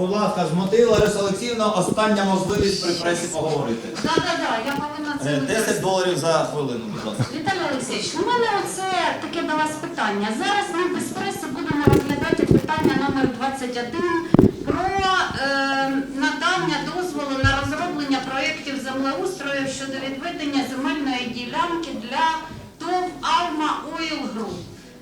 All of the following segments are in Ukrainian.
Будь ласка, з мотиву Лариса Олексіївна, остання можливість при пресі поговорити. Так, так, так, я повинна це Е, 10 доларів за хвилину, будь ласка. Віталій Олексійович, у мене оце таке до вас питання. Зараз ми без преси будемо розглядати питання номер 21 про е, надання дозволу на розроблення проєктів землеустрою щодо відведення земельної ділянки для ТОВ Алма Ойл Груп.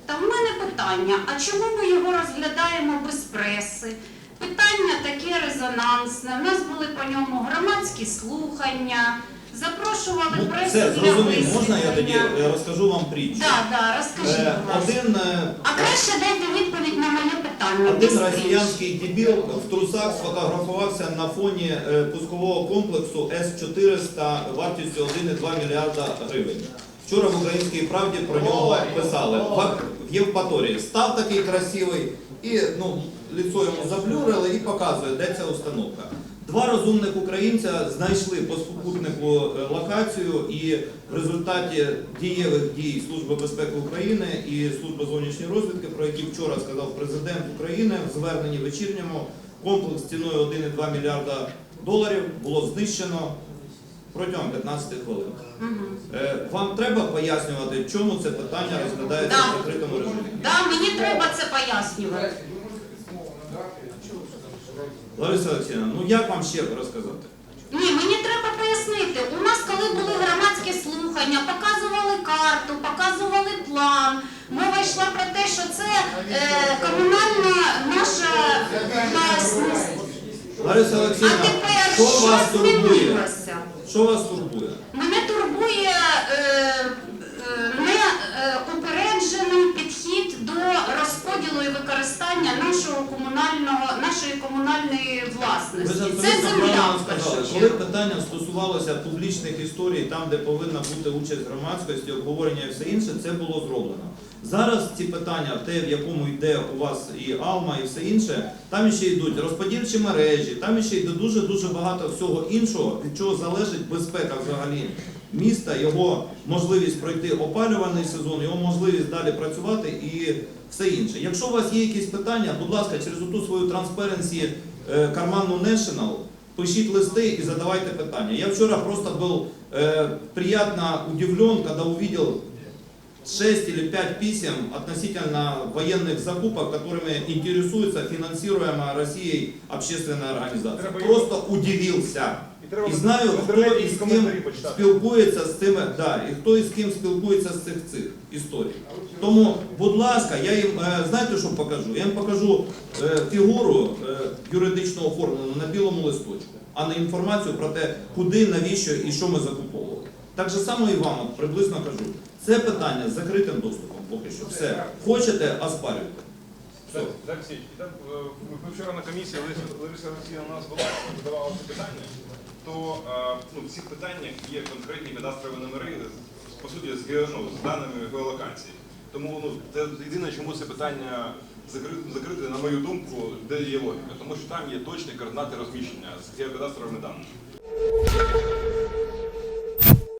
Та в мене питання, а чому ми його розглядаємо без преси? Питання таке резонансне. У нас були по ньому громадські слухання, запрошували Ну, пресу все, зрозумів. Можна я тоді е, розкажу вам притчу? Так, так, розкажіть, Е, будь ласка. Один, е, А краще дайте відповідь на моє питання. один без росіянський дебіл в трусах сфотографувався на фоні е, пускового комплексу С-400 вартістю 1,2 мільярда гривень. Вчора в Українській правді про нього писали. В, Євпаторії став такий красивий і ну, лицо йому заблюрили і показує, де ця установка. Два розумних українця знайшли по супутнику е, локацію і в результаті дієвих дій Служби безпеки України і Служби зовнішньої розвідки, про які вчора сказав президент України в зверненні вечірньому, комплекс ціною 1,2 мільярда доларів було знищено протягом 15 хвилин. Е, Вам треба пояснювати, чому це питання розглядається Да. в закритому режимі? Да, мені треба це пояснювати. Лариса Олексійовна, ну як вам ще розказати? Ні, мені треба пояснити. У нас, коли були громадські слухання, показували карту, показували план. Мова йшла про те, що це е, комунальна наша власність. Лариса А Олексійовна, тепер що вас турбує? змінилося? Що вас турбує? Мене турбує е, е, е, підхід до розподілу і використання нашого комунального, нашої комунальної Ви власності. Це абсолютно земля правильно в першу. Коли чергу. питання стосувалося публічних історій, там, де повинна бути участь громадськості, обговорення і все інше, це було зроблено. Зараз ці питання, те, в якому йде у вас і Алма, і все інше, там ще йдуть розподільчі мережі, там ще йде дуже-дуже багато всього іншого, від чого залежить безпека взагалі міста, його можливість пройти опалювальний сезон, його можливість далі працювати і все інше. Якщо у вас є якісь питання, будь ласка, через ту свою трансперенсі е, карманну National, пишіть листи і задавайте питання. Я вчора просто был э, приятно удивлен, когда увидел 6 или 5 писем относительно военных закупок, которыми интересуется финансируемая Россией общественная организация. Треба Просто удивился. І треба І знаю, хто із ким спілкується з цими, да, і хто із ким спілкується з цих цих історій. Тому, будь ласка, я їм е, знаєте, що покажу? Я їм покажу е, фігуру е, юридично оформлену на білому листочку, а не інформацію про те, куди, навіщо і що ми закуповували. Так же само і вам приблизно кажу. Це питання з закритим доступом поки що. Все. Хочете, оспарюйте. Все. Так, е, ми вчора на комісії Лариса- Олексійовна у нас була, задавала це питання, то е, ну, в цих питаннях є конкретні кадастрові номери, по суті, з, ну, з даними геолокації. Тому ну, це єдине, чому це питання закрите, на мою думку, де є логіка. Тому що там є точні координати розміщення з геокадастровими даними.